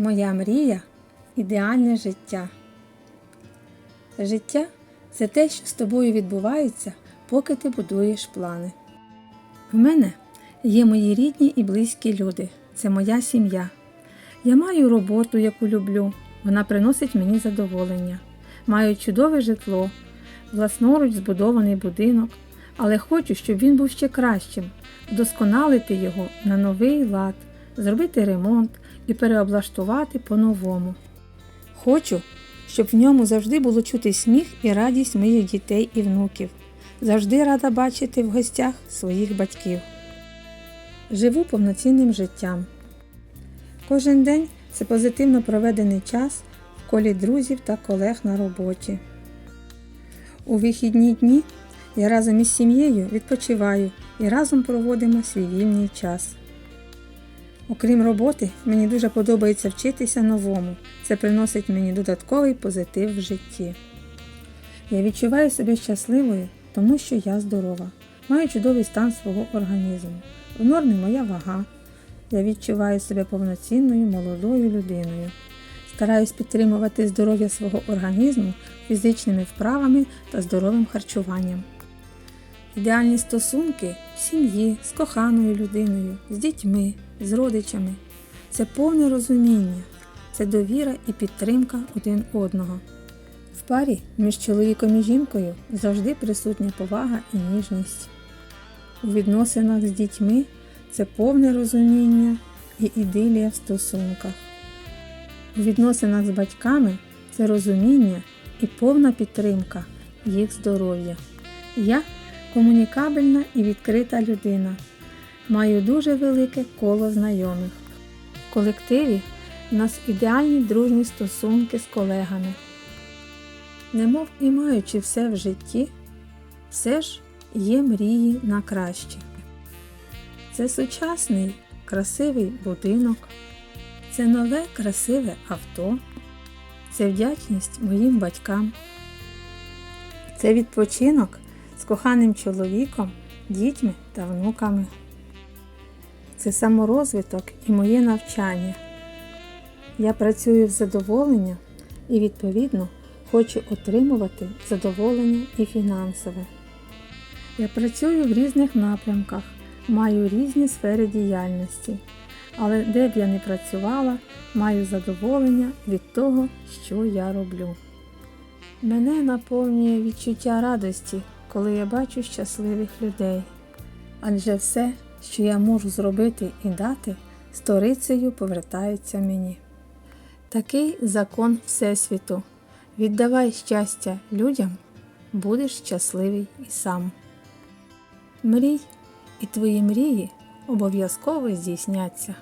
Моя мрія ідеальне життя. Життя це те, що з тобою відбувається, поки ти будуєш плани. В мене є мої рідні і близькі люди. Це моя сім'я. Я маю роботу, яку люблю. Вона приносить мені задоволення. Маю чудове житло, власноруч збудований будинок, але хочу, щоб він був ще кращим, вдосконалити його на новий лад, зробити ремонт і переоблаштувати по-новому. Хочу, щоб в ньому завжди було чути сміх і радість моїх дітей і внуків. Завжди рада бачити в гостях своїх батьків. Живу повноцінним життям. Кожен день це позитивно проведений час в колі друзів та колег на роботі. У вихідні дні я разом із сім'єю відпочиваю і разом проводимо свій вільний час. Окрім роботи, мені дуже подобається вчитися новому. Це приносить мені додатковий позитив в житті. Я відчуваю себе щасливою, тому що я здорова. Маю чудовий стан свого організму. В нормі моя вага. Я відчуваю себе повноцінною молодою людиною. Стараюсь підтримувати здоров'я свого організму фізичними вправами та здоровим харчуванням. Ідеальні стосунки в сім'ї, з коханою людиною, з дітьми, з родичами це повне розуміння, це довіра і підтримка один одного. В парі між чоловіком і жінкою завжди присутня повага і ніжність. У відносинах з дітьми це повне розуміння і ідилія в стосунках. У відносинах з батьками це розуміння і повна підтримка їх здоров'я. Я комунікабельна і відкрита людина. Маю дуже велике коло знайомих. В колективі в нас ідеальні дружні стосунки з колегами. Немов і маючи все в житті, все ж є мрії на краще. Це сучасний красивий будинок, це нове красиве авто, це вдячність моїм батькам, це відпочинок з коханим чоловіком, дітьми та внуками. Це саморозвиток і моє навчання. Я працюю в задоволення і, відповідно, хочу отримувати задоволення і фінансове. Я працюю в різних напрямках, маю різні сфери діяльності, але де б я не працювала, маю задоволення від того, що я роблю. Мене наповнює відчуття радості, коли я бачу щасливих людей, адже все, що я можу зробити і дати, сторицею повертається мені. Такий закон Всесвіту. Віддавай щастя людям, будеш щасливий і сам. Мрій, і твої мрії обов'язково здійсняться.